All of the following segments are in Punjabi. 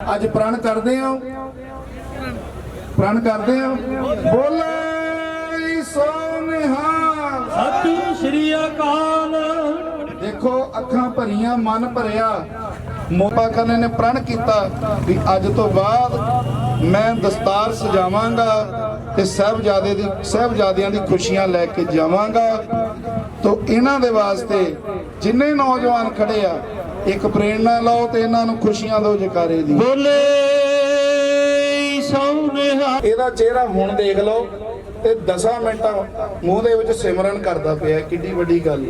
ਅੱਜ ਪ੍ਰਣ ਕਰਦੇ ਹਾਂ। ਪ੍ਰਣ ਕਰਦੇ ਹਾਂ। ਬੋਲੇ ਸੋ ਨਿਹਾਲ ਸਤਿ ਸ਼੍ਰੀ ਅਕਾਲ। ਦੇਖੋ ਅੱਖਾਂ ਭਰੀਆਂ ਮਨ ਭਰਿਆ। ਮੋਪਾ ਕਰਨੇ ਨੇ ਪ੍ਰਣ ਕੀਤਾ ਵੀ ਅੱਜ ਤੋਂ ਬਾਅਦ ਮੈਂ ਦਸਤਾਰ ਸਜਾਵਾਂਗਾ ਤੇ ਸਹਿਬਜ਼ਾਦੇ ਦੀ ਸਹਿਬਜ਼ਾਦਿਆਂ ਦੀ ਖੁਸ਼ੀਆਂ ਲੈ ਕੇ ਜਾਵਾਂਗਾ। ਤੋ ਇਹਨਾਂ ਦੇ ਵਾਸਤੇ ਜਿੰਨੇ ਨੌਜਵਾਨ ਖੜੇ ਆ ਇੱਕ ਪ੍ਰੇਰਣਾ ਲਓ ਤੇ ਇਹਨਾਂ ਨੂੰ ਖੁਸ਼ੀਆਂ ਦਿਓ ਜਕਾਰੇ ਦੀ। ਬੋਲੇ ਸੋਨਿਹਾ ਇਹਦਾ ਚਿਹਰਾ ਹੁਣ ਦੇਖ ਲਓ ਤੇ 10 ਮਿੰਟਾਂ ਮੂੰਹ ਦੇ ਵਿੱਚ ਸਿਮਰਨ ਕਰਦਾ ਪਿਆ ਕਿੱਡੀ ਵੱਡੀ ਗੱਲ।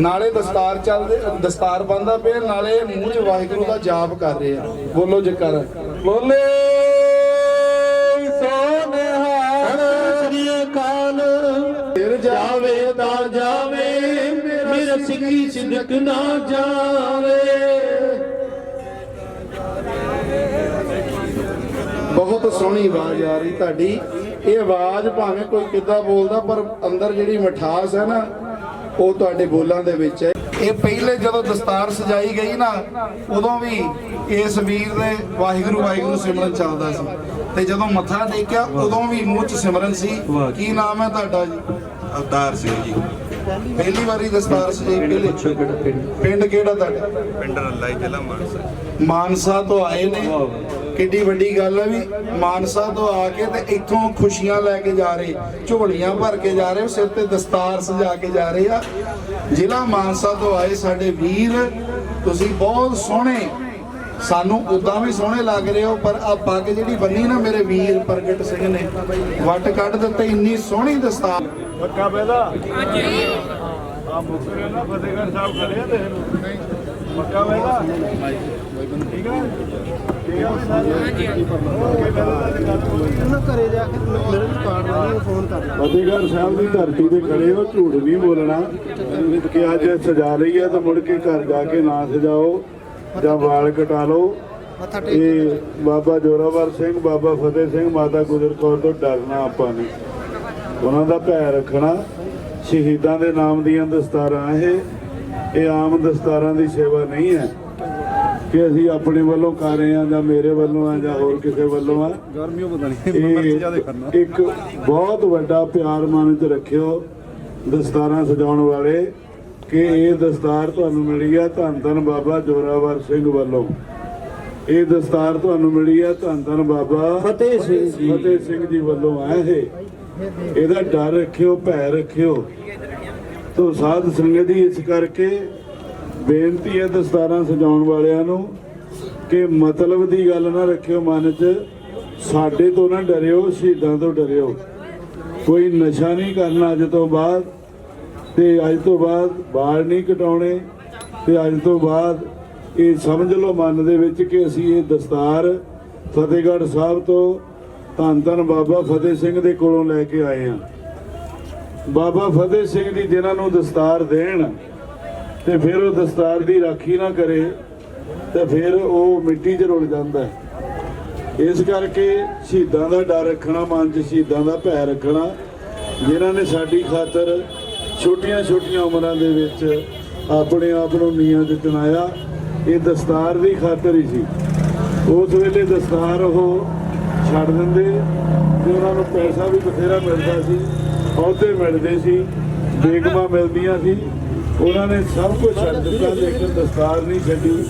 ਨਾਲੇ ਦਸਤਾਰ ਚੱਲਦੇ ਦਸਤਾਰ ਬੰਦਾ ਪਿਆ ਨਾਲੇ ਮੂੰਹ 'ਚ ਵਾਹਿਗੁਰੂ ਦਾ ਜਾਪ ਕਰ ਰਿਹਾ। ਬੋਲੋ ਜਕਰ। ਬੋਲੇ ਸੋਨਿਹਾ ਸ਼੍ਰੀ ਅਕਾਲ। ਫਿਰ ਜਾਵੇ ਤਾਂ ਸਿੱਖੀ ਸਿਦਕ ਨਾ ਜਾਵੇ। ਬਹੁਤ ਸੋਹਣੀ ਆਵਾਜ਼ ਆ ਰਹੀ ਤੁਹਾਡੀ। ਇਹ ਆਵਾਜ਼ ਭਾਵੇਂ ਕੋਈ ਕਿੱਦਾਂ ਬੋਲਦਾ ਪਰ ਅੰਦਰ ਜਿਹੜੀ ਮਿਠਾਸ ਹੈ ਨਾ ਉਹ ਤੁਹਾਡੇ ਬੋਲਾਂ ਦੇ ਵਿੱਚ ਹੈ। ਇਹ ਪਹਿਲੇ ਜਦੋਂ ਦਸਤਾਰ ਸਜਾਈ ਗਈ ਨਾ ਉਦੋਂ ਵੀ ਇਸ ਵੀਰ ਦੇ ਵਾਹਿਗੁਰੂ ਵਾਹਿਗੁਰੂ ਸਿਮਰਨ ਚੱਲਦਾ ਸੀ। ਤੇ ਜਦੋਂ ਮੱਥਾ ਟੇਕਿਆ ਉਦੋਂ ਵੀ ਮੂੰਹ 'ਚ ਸਿਮਰਨ ਸੀ। ਕੀ ਨਾਮ ਹੈ ਤੁਹਾਡਾ ਜੀ? ਅਵਤਾਰ ਸਿੰਘ ਜੀ। ਪਹਿਲੀ ਵਾਰੀ ਦਸਤਾਰ ਸਜਾਈ ਪਹਿਲੇ ਪਿੰਡ ਕਿਹੜਾ ਤੁਹਾਡਾ? ਪਿੰਡ ਰੱਲਾ ਹੀ ਜ਼ਿਲ੍ਹਾ ਮਾਨਸਾ। ਮਾਨਸਾ ਤੋਂ ਆਏ ਨੇ। ਕਿੱਡੀ ਵੱਡੀ ਗੱਲ ਹੈ ਵੀ ਮਾਨਸਾ ਤੋਂ ਆ ਕੇ ਤੇ ਇੱਥੋਂ ਖੁਸ਼ੀਆਂ ਲੈ ਕੇ ਜਾ ਰਹੇ ਝੋਲੀਆਂ ਭਰ ਕੇ ਜਾ ਰਹੇ ਸਿਰ ਤੇ ਦਸਤਾਰ ਸਜਾ ਕੇ ਜਾ ਰਹੇ ਆ। ਜ਼ਿਲ੍ਹਾ ਮਾਨਸਾ ਤੋਂ ਆਏ ਸਾਡੇ ਵੀਰ ਤੁਸੀਂ ਬਹੁਤ ਸੋਹਣੇ। ਸਾਨੂੰ ਉਦਾਂ ਵੀ ਸੋਹਣੇ ਲੱਗ ਰਹੇ ਹੋ ਪਰ ਆ ਪੱਗ ਜਿਹੜੀ ਬੰਨੀ ਨਾ ਮੇਰੇ ਵੀਰ ਪ੍ਰਗਟ ਸਿੰਘ ਨੇ ਵੱਟ ਕੱਢ ਦਿੱਤੇ ਇੰਨੀ ਸੋਹਣੀ ਦਸਤਾਰ। ਪੱਕਾ ਪਹਿਦਾ ਆ ਮੁਕਰੇ ਨਾ ਫਤਿਹਗੜ੍ਹ ਸਾਹਿਬ ਖੜੇ ਆ ਦੇਖ ਲਓ ਪੱਕਾ ਪਹਿਦਾ ਠੀਕ ਹੈ ਠੀਕ ਹੈ ਵੀ ਸਾਰੇ? ਹਾਂਜੀ। ਘਰੇ ਜਾ ਕੇ ਮੇਰੇ ਨੂੰ ਕਾਰਡ ਵਾਲੀ ਫੋਨ ਕਰ ਫਤਿਹਗੜ੍ਹ ਸਾਹਿਬ ਦੀ ਧਰਤੀ ਤੇ ਖੜੇ ਹੋ ਝੂਠ ਨਹੀਂ ਬੋਲਣਾ। ਕਿ ਅੱਜ ਸਜਾ ਰਹੀ ਹੈ ਤਾਂ ਮੁੜ ਕੇ ਘਰ ਜਾ ਕੇ ਨਾ ਸਜਾਓ ਜਾਂ ਵਾਲ ਕਟਾ ਲਓ। ਇਹ ਬਾਬਾ ਜੋਰਾਵਰ ਸਿੰਘ ਬਾਬਾ ਫਤਿਹ ਸਿੰਘ ਮਾਤਾ ਗੁਜਰ ਕੌਰ ਤੋਂ ਡਰਨਾ ਆਪਾਂ ਨੇ ਉਹਨਾਂ ਦਾ ਭੈ ਰੱਖਣਾ ਸ਼ਹੀਦਾਂ ਦੇ ਨਾਮ ਦੀਆਂ ਦਸਤਾਰਾਂ ਇਹ ਇਹ ਆਮ ਦਸਤਾਰਾਂ ਦੀ ਸੇਵਾ ਨਹੀਂ ਹੈ ਕਿ ਅਸੀਂ ਆਪਣੇ ਵੱਲੋਂ ਕਰ ਰਹੇ ਹਾਂ ਜਾਂ ਮੇਰੇ ਵੱਲੋਂ ਆ ਜਾਂ ਹੋਰ ਕਿਸੇ ਵੱਲੋਂ ਆ ਗਰਮੀਓ ਪਤਾ ਇਹ ਇੱਕ ਬਹੁਤ ਵੱਡਾ ਪਿਆਰ ਮਨ ਚ ਰੱਖਿਓ ਦਸਤਾਰਾਂ ਸਜਾਉਣ ਵਾਲੇ ਕਿ ਇਹ ਦਸਤਾਰ ਤੁਹਾਨੂੰ ਮਿਲੀ ਹੈ ਧੰਨ ਧੰਨ ਬਾਬਾ ਜੋਰਾਵਰ ਸਿੰਘ ਵੱਲੋਂ। ਇਹ ਦਸਤਾਰ ਤੁਹਾਨੂੰ ਮਿਲੀ ਹੈ ਧੰਨ ਧੰਨ ਬਾਬਾ ਫਤਿਹ ਸਿੰਘ ਜੀ। ਫਤਿਹ ਸਿੰਘ ਜੀ ਵੱਲੋਂ ਆ ਇਹ। ਇਹਦਾ ਡਰ ਰੱਖਿਓ, ਭੈ ਰੱਖਿਓ। ਤੋ ਸਾਧ ਸੰਗਤ ਦੀ ਇਸ ਕਰਕੇ ਬੇਨਤੀ ਹੈ ਦਸਤਾਰਾਂ ਸਜਾਉਣ ਵਾਲਿਆਂ ਨੂੰ ਕਿ ਮਤਲਬ ਦੀ ਗੱਲ ਨਾ ਰੱਖਿਓ ਮਨ 'ਚ। ਸਾਡੇ ਤੋਂ ਨਾ ਡਰਿਓ, ਸ਼ਹੀਦਾਂ ਤੋਂ ਡਰਿਓ। ਕੋਈ ਨਸ਼ਾ ਨਹੀਂ ਕਰਨਾ ਅੱਜ ਤੋਂ ਬਾਅਦ, ਤੇ ਅੱਜ ਤੋਂ ਬਾਅਦ ਵਾਲ ਨਹੀਂ ਕਟਾਉਣੇ, ਤੇ ਅੱਜ ਤੋਂ ਬਾਅਦ ਇਹ ਸਮਝ ਲਓ ਮਨ ਦੇ ਵਿੱਚ ਕਿ ਅਸੀਂ ਇਹ ਦਸਤਾਰ ਫਤਿਹਗੜ੍ਹ ਸਾਹਿਬ ਤੋਂ ਧੰਨ ਧੰਨ ਬਾਬਾ ਫਤਿਹ ਸਿੰਘ ਦੇ ਕੋਲੋਂ ਲੈ ਕੇ ਆਏ ਹਾਂ। ਬਾਬਾ ਫਤਿਹ ਸਿੰਘ ਜੀ ਜਿਨ੍ਹਾਂ ਨੂੰ ਦਸਤਾਰ ਦੇਣ ਤੇ ਫਿਰ ਉਹ ਦਸਤਾਰ ਦੀ ਰਾਖੀ ਨਾ ਕਰੇ ਤੇ ਫਿਰ ਉਹ ਮਿੱਟੀ 'ਚ ਰੁਲ ਜਾਂਦਾ ਇਸ ਕਰਕੇ ਸ਼ਹੀਦਾਂ ਦਾ ਡਰ ਰੱਖਣਾ, ਮਨ 'ਚ ਸ਼ਹੀਦਾਂ ਦਾ ਭੈ ਰੱਖਣਾ, ਜਿਨ੍ਹਾਂ ਨੇ ਸਾਡੀ ਖਾਤਰ ਛੋਟੀਆਂ-ਛੋਟੀਆਂ ਉਮਰਾਂ ਦੇ ਵਿੱਚ ਆਪਣੇ ਆਪ ਨੂੰ ਨੀਹਾਂ 'ਚ ਚੁਣਾਇਆ, ਇਹ ਦਸਤਾਰ ਦੀ ਖਾਤਰ ਹੀ ਸੀ। ਉਸ ਵੇਲੇ ਦਸਤਾਰ ਉਹ ਛੱਡ ਦਿੰਦੇ ਤੇ ਉਹਨਾਂ ਨੂੰ ਪੈਸਾ ਵੀ ਬਥੇਰਾ ਮਿਲਦਾ ਸੀ, ਅਹੁਦੇ ਮਿਲਦੇ ਸੀ, ਬੇਗਮਾਂ ਮਿਲਦੀਆਂ ਸੀ। ਉਹਨਾਂ ਨੇ ਸਭ ਕੁਝ ਛੱਡ ਦਿੱਤਾ, ਲੇਕਿਨ ਦਸਤਾਰ ਨਹੀਂ ਛੱਡੀ,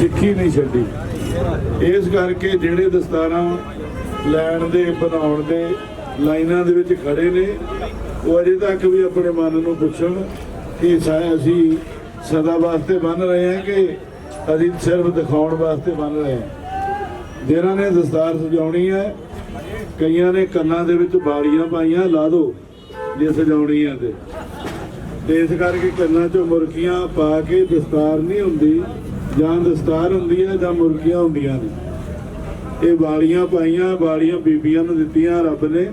ਸਿੱਖੀ ਨਹੀਂ ਛੱਡੀ। ਇਸ ਕਰਕੇ ਜਿਹੜੇ ਦਸਤਾਰਾਂ ਲੈਣ ਦੇ, ਬਣਾਉਣ ਦੇ ਲਾਈਨਾਂ ਦੇ ਵਿੱਚ ਖੜੇ ਨੇ, ਉਹ ਅਜੇ ਤੱਕ ਵੀ ਆਪਣੇ ਮਨ ਨੂੰ ਪੁੱਛਣ ਕਿ ਸਾ, ਅਸੀਂ ਸਦਾ ਵਾਸਤੇ ਬੰਨ ਰਹੇ ਹਾਂ ਕਿ ਅਸੀਂ ਸਿਰਫ ਦਿਖਾਉਣ ਵਾਸਤੇ ਬੰਨ ਰਹੇ ਹਾਂ? ਜਿਨ੍ਹਾਂ ਨੇ ਦਸਤਾਰ ਸਜਾਉਣੀ ਹੈ, ਕਈਆਂ ਨੇ ਕੰਨਾਂ ਦੇ ਵਿੱਚ ਬਾਲੀਆਂ ਪਾਈਆਂ, ਲਾ ਦਿਓ ਜੇ ਸਜਾਉਣੀ ਹੈ ਤੇ। ਤੇ ਇਸ ਕਰਕੇ ਕੰਨਾਂ 'ਚੋਂ ਮੁਰਗੀਆਂ ਪਾ ਕੇ ਦਸਤਾਰ ਨਹੀਂ ਹੁੰਦੀ, ਜਾਂ ਦਸਤਾਰ ਹੁੰਦੀ ਹੈ ਜਾਂ ਮੁਰਗੀਆਂ ਹੁੰਦੀਆਂ ਨੇ। ਇਹ ਵਾਲੀਆਂ ਪਾਈਆਂ ਵਾਲੀਆਂ ਬੀਬੀਆਂ ਨੂੰ ਦਿੱਤੀਆਂ, ਰੱਬ ਨੇ।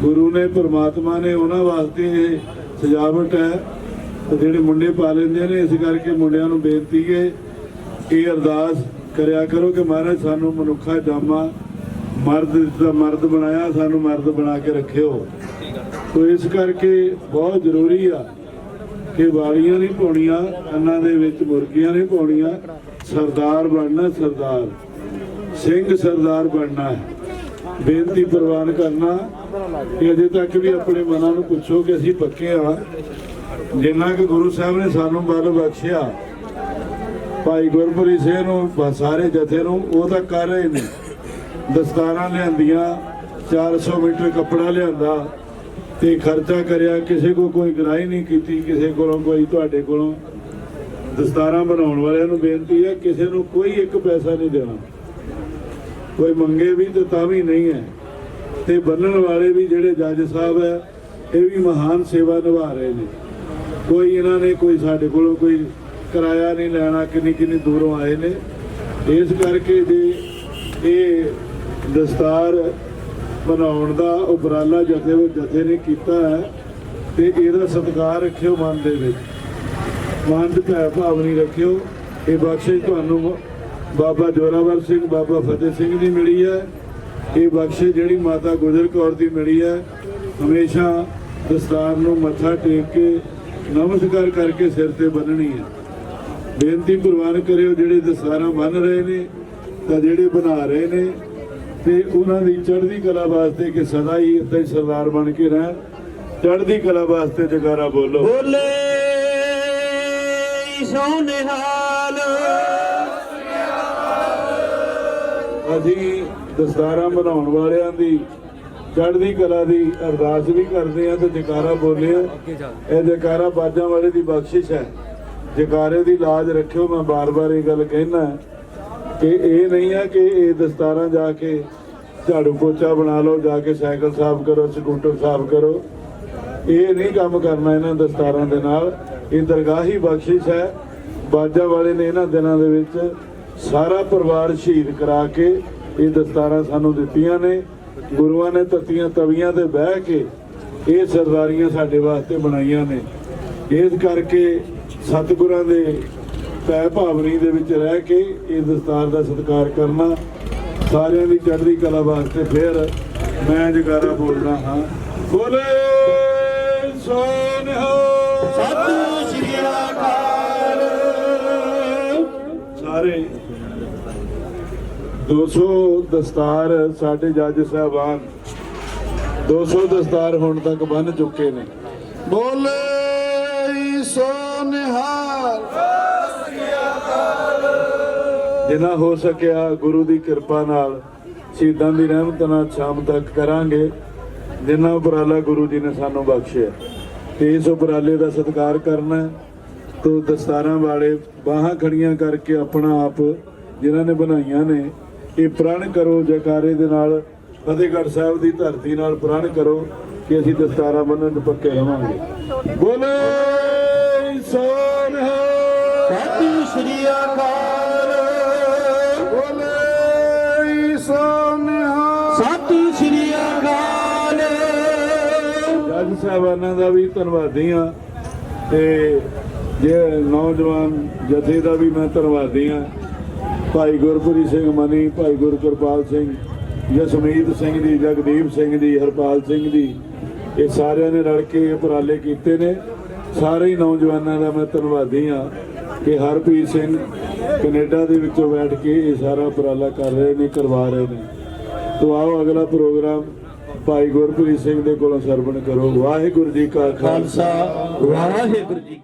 ਗੁਰੂ ਨੇ, ਪਰਮਾਤਮਾ ਨੇ, ਉਹਨਾਂ ਵਾਸਤੇ ਇਹ ਸਜਾਵਟ ਹੈ। ਤੇ ਜਿਹੜੇ ਮੁੰਡੇ ਪਾ ਲੈਂਦੇ ਨੇ, ਇਸ ਕਰਕੇ ਮੁੰਡਿਆਂ ਨੂੰ ਬੇਨਤੀ ਹੈ ਇਹ ਅਰਦਾਸ ਕਰਿਆ ਕਰੋ ਕਿ ਮਹਾਰਾਜ ਸਾਨੂੰ ਮਨੁੱਖਾ ਜਾਮਾ ਮਰਦ ਦਾ ਮਰਦ ਬਣਾਇਆ, ਸਾਨੂੰ ਮਰਦ ਬਣਾ ਕੇ ਰੱਖਿਓ। ਤੋ ਇਸ ਕਰਕੇ ਬਹੁਤ ਜ਼ਰੂਰੀ ਆ ਕਿ ਵਾਲੀਆਂ ਨਹੀਂ ਪਾਉਣੀਆਂ, ਕੰਨਾਂ ਦੇ ਵਿੱਚ ਮੁਰਗੀਆਂ ਨਹੀਂ ਪਾਉਣੀਆਂ। ਸਰਦਾਰ ਬਣਨਾ ਸਰਦਾਰ। ਸਿੰਘ ਸਰਦਾਰ ਬਣਨਾ ਹੈ। ਬੇਨਤੀ ਪ੍ਰਵਾਨ ਕਰਨਾ ਕਿ ਅਜੇ ਤੱਕ ਵੀ ਆਪਣੇ ਮਨਾਂ ਨੂੰ ਪੁੱਛੋ ਕਿ ਅਸੀਂ ਪੱਕੇ ਆ। ਜਿੰਨਾ ਕਿ ਗੁਰੂ ਸਾਹਿਬ ਨੇ ਸਾਨੂੰ ਬਲ ਬਖਸ਼ਿਆ ਭਾਈ ਗੁਰਪ੍ਰੀਤ ਸਿੰਘ ਨੂੰ ਸਾਰੇ ਜਥੇ ਨੂੰ, ਉਹ ਤਾਂ ਕਰ ਰਹੇ ਨੇ। ਦਸਤਾਰਾਂ ਲਿਆਂਦੀਆਂ 400 ਮੀਟਰ ਕੱਪੜਾ ਲਿਆਂਦਾ ਤੇ ਖਰਚਾ ਕਰਿਆ, ਕਿਸੇ ਕੋ ਕੋਈ ਗਰਾਈ ਨਹੀਂ ਕੀਤੀ, ਕਿਸੇ ਕੋਲੋਂ ਕੋਈ ਤੁਹਾਡੇ ਕੋਲੋਂ। ਦਸਤਾਰਾਂ ਬਣਾਉਣ ਵਾਲਿਆਂ ਨੂੰ ਬੇਨਤੀ ਹੈ, ਕਿਸੇ ਨੂੰ ਕੋਈ ਇੱਕ ਪੈਸਾ ਨਹੀਂ ਦੇਣਾ। ਕੋਈ ਮੰਗੇ ਵੀ ਤੇ ਤਾਂ ਵੀ ਨਹੀਂ ਹੈ। ਤੇ ਬੰਨਣ ਵਾਲੇ ਵੀ ਜਿਹੜੇ ਜੱਜ ਸਾਹਿਬ ਹੈ, ਇਹ ਵੀ ਮਹਾਨ ਸੇਵਾ ਨਿਭਾ ਰਹੇ ਨੇ। ਕੋਈ ਇਹਨਾਂ ਨੇ, ਕੋਈ ਸਾਡੇ ਕੋਲੋਂ ਕੋਈ ਕਿਰਾਇਆ ਨਹੀਂ, ਲੈਣਾ ਕਿੰਨੀ ਕਿੰਨੀ ਦੂਰੋਂ ਆਏ ਨੇ। ਇਸ ਕਰਕੇ ਜੇ ਇਹ ਦਸਤਾਰ ਬਣਾਉਣ ਦਾ ਉਪਰਾਲਾ ਜਥੇ ਉਹ ਜਥੇ ਨੇ ਕੀਤਾ ਹੈ, ਤੇ ਇਹਦਾ ਸਤਿਕਾਰ ਰੱਖਿਓ ਮਨ ਦੇ ਵਿੱਚ। ਮਨ ਦੇ ਭੈ ਭਾਵ ਨਹੀਂ ਰੱਖਿਓ। ਇਹ ਬਖਸ਼ਿਸ਼ ਤੁਹਾਨੂੰ ਬਾਬਾ ਜੋਰਾਵਰ ਸਿੰਘ, ਬਾਬਾ ਫਤਿਹ ਸਿੰਘ ਦੀ ਮਿਲੀ ਹੈ। ਇਹ ਬਖਸ਼ਿਸ਼ ਜਿਹੜੀ ਮਾਤਾ ਗੁਜਰ ਕੌਰ ਦੀ ਮਿਲੀ ਹੈ। ਹਮੇਸ਼ਾ ਦਸਤਾਰ ਨੂੰ ਮੱਥਾ ਟੇਕ ਕੇ ਨਮਸਕਾਰ ਕਰਕੇ ਸਿਰ ਤੇ ਬੰਨਣੀ ਹੈ। ਬੇਨਤੀ ਪ੍ਰਵਾਨ ਕਰਿਓ ਜਿਹੜੇ ਦਸਤਾਰਾਂ ਬੰਨ ਰਹੇ ਨੇ ਤਾਂ ਜਿਹੜੇ ਬਣਾ ਰਹੇ ਨੇ ਤੇ ਉਹਨਾਂ ਦੀ ਚੜ੍ਹਦੀ ਕਲਾ ਵਾਸਤੇ ਕਿ ਸਦਾ ਹੀ ਹੀ ਸਰਦਾਰ ਬਣ ਕੇ ਰਹਿਣ। ਚੜ੍ਹਦੀ ਕਲਾ ਵਾਸਤੇ ਜਗਾਰਾ ਬੋਲੋ। ਬੋਲੇ ਸੋਨਿਹਾਲ ਅਸੀਂ ਦਸਤਾਰਾਂ ਬਣਾਉਣ ਵਾਲਿਆਂ ਦੀ ਚੜ੍ਹਦੀ ਕਲਾ ਦੀ ਅਰਦਾਸ ਵੀ ਕਰਦੇ ਆ ਤੇ ਜਕਾਰਾ ਬੋਲੇ ਇਹ ਜਕਾਰਾ ਬਾਜਾਂ ਵਾਲੇ ਦੀ ਬਖਸ਼ਿਸ਼ ਹੈ। ਜਕਾਰੇ ਦੀ ਲਾਜ ਰੱਖਿਓ, ਮੈਂ ਬਾਰ-ਬਾਰ ਇਹ ਗੱਲ ਕਹਿਣਾ ਕਿ ਇਹ ਨਹੀਂ ਹੈ ਕਿ ਇਹ ਦਸਤਾਰਾਂ ਜਾ ਕੇ ਝਾੜੂ ਪੋਚਾ ਬਣਾ ਲਓ, ਜਾ ਕੇ ਸਾਈਕਲ ਸਾਫ਼ ਕਰੋ, ਸਕੂਟਰ ਸਾਫ਼ ਕਰੋ। ਇਹ ਨਹੀਂ ਕੰਮ ਕਰਨਾ ਇਹਨਾਂ ਦਸਤਾਰਾਂ ਦੇ ਨਾਲ। ਇਹ ਦਰਗਾਹੀ ਬਖਸ਼ਿਸ਼ ਹੈ। ਬਾਜਾ ਵਾਲੇ ਨੇ ਇਹਨਾਂ ਦਿਨਾਂ ਦੇ ਵਿੱਚ ਸਾਰਾ ਪਰਿਵਾਰ ਸ਼ਹੀਦ ਕਰਾ ਕੇ ਇਹ ਦਸਤਾਰਾਂ ਸਾਨੂੰ ਦਿੱਤੀਆਂ ਨੇ। ਗੁਰੂਆਂ ਨੇ ਤਤੀਆਂ ਤਵੀਆਂ ਤੇ ਬਹਿ ਕੇ ਇਹ ਸਰਦਾਰੀਆਂ ਸਾਡੇ ਵਾਸਤੇ ਬਣਾਈਆਂ ਨੇ। ਇਸ ਕਰਕੇ ਸਤਿਗੁਰਾਂ ਦੇ ਪੈ ਭਾਵਨੀ ਦੇ ਵਿੱਚ ਰਹਿ ਕੇ ਇਹ ਦਸਤਾਰ ਦਾ ਸਤਿਕਾਰ ਕਰਨਾ ਸਾਰਿਆਂ ਦੀ ਚੜ੍ਹਦੀ ਕਲਾ ਵਾਸਤੇ ਫਿਰ ਮੈਂ ਜਗਾਰਾ ਬੋਲਣਾ ਹਾਂ। ਬੋਲੇ ਸੋਨਿਹਾ। ਸਤਿ ਸ਼੍ਰੀ ਅਕਾਲ। ਸਾਰੇ 200 ਦਸਤਾਰ ਸਾਡੇ ਜੱਜ ਸਾਹਿਬਾਨ 200 ਦਸਤਾਰ ਹੁਣ ਤੱਕ ਬੰਨ ਚੁੱਕੇ ਨੇ। ਬੋਲੇ ਸੋ ਨਿਹਾਲ ਜਿੰਨਾ ਹੋ ਸਕਿਆ ਗੁਰੂ ਦੀ ਕਿਰਪਾ ਨਾਲ, ਸ਼ਹੀਦਾਂ ਦੀ ਰਹਿਮਤ ਨਾਲ ਸ਼ਾਮ ਤੱਕ ਕਰਾਂਗੇ, ਜਿੰਨਾ ਉਪਰਾਲਾ ਗੁਰੂ ਜੀ ਨੇ ਸਾਨੂੰ ਬਖਸ਼ਿਆ। ਤੇ ਇਸ ਉਪਰਾਲੇ ਦਾ ਸਤਿਕਾਰ ਕਰਨਾ ਹੈ। ਦਸਤਾਰਾਂ ਵਾਲੇ ਬਾਹਾਂ ਖੜੀਆਂ ਕਰਕੇ ਆਪਣਾ ਆਪ, ਜਿਨ੍ਹਾਂ ਨੇ ਬਣਾਈਆਂ ਨੇ, ਇਹ ਪ੍ਰਣ ਕਰੋ, ਜਕਾਰੇ ਦੇ ਨਾਲ, ਫਤਿਹਗੜ੍ਹ ਸਾਹਿਬ ਦੀ ਧਰਤੀ ਨਾਲ ਪ੍ਰਣ ਕਰੋ, ਕਿ ਅਸੀਂ ਦਸਤਾਰਾਂ ਬੰਨਣ ਨੂੰ ਪੱਕੇ ਰਵਾਂਗੇ ਬੋਲੇ! ਸੋਨਿਹਾ ਸਤਿ ਸ਼੍ਰੀ ਅਕਾਲ। ਬੋਲੇ ਨਿਹਾਲ ਸਤਿ ਸ਼੍ਰੀ ਅਕਾਲ। ਜੱਜ ਸਾਹਿਬਾਨਾਂ ਦਾ ਵੀ ਧੰਨਵਾਦੀ ਹਾਂ ਤੇ ਜੇ ਨੌਜਵਾਨ ਜਥੇ ਦਾ ਵੀ ਮੈਂ ਧੰਨਵਾਦੀ ਹਾਂ। ਭਾਈ ਗੁਰਪ੍ਰੀਤ ਸਿੰਘ ਮਨੀ ਭਾਈ ਗੁਰਕਿਰਪਾਲ ਸਿੰਘ ਜਸਮੀਤ ਸਿੰਘ ਜੀ ਜਗਦੀਪ ਸਿੰਘ ਜੀ ਹਰਪਾਲ ਸਿੰਘ ਜੀ ਇਹ ਸਾਰਿਆਂ ਨੇ ਰਲ ਕੇ ਉਪਰਾਲੇ ਕੀਤੇ ਨੇ। ਸਾਰੇ ਹੀ ਨੌਜਵਾਨਾਂ ਦਾ ਮੈਂ ਧੰਨਵਾਦੀ ਹਾਂ ਕਿ ਹਰਪ੍ਰੀਤ ਸਿੰਘ ਕੈਨੇਡਾ ਦੇ ਵਿੱਚੋਂ ਬੈਠ ਕੇ ਇਹ ਸਾਰਾ ਉਪਰਾਲਾ ਕਰ ਰਹੇ ਨੇ, ਕਰਵਾ ਰਹੇ ਨੇ। ਤੋ ਆਓ ਅਗਲਾ ਪ੍ਰੋਗਰਾਮ ਭਾਈ ਗੁਰਪ੍ਰੀਤ ਸਿੰਘ ਦੇ ਕੋਲੋਂ ਸਰਵਣ ਕਰੋ। ਵਾਹਿਗੁਰੂ ਜੀ ਕਾ ਖਾਲਸਾ ਵਾਹਿਗੁਰੂ ਜੀ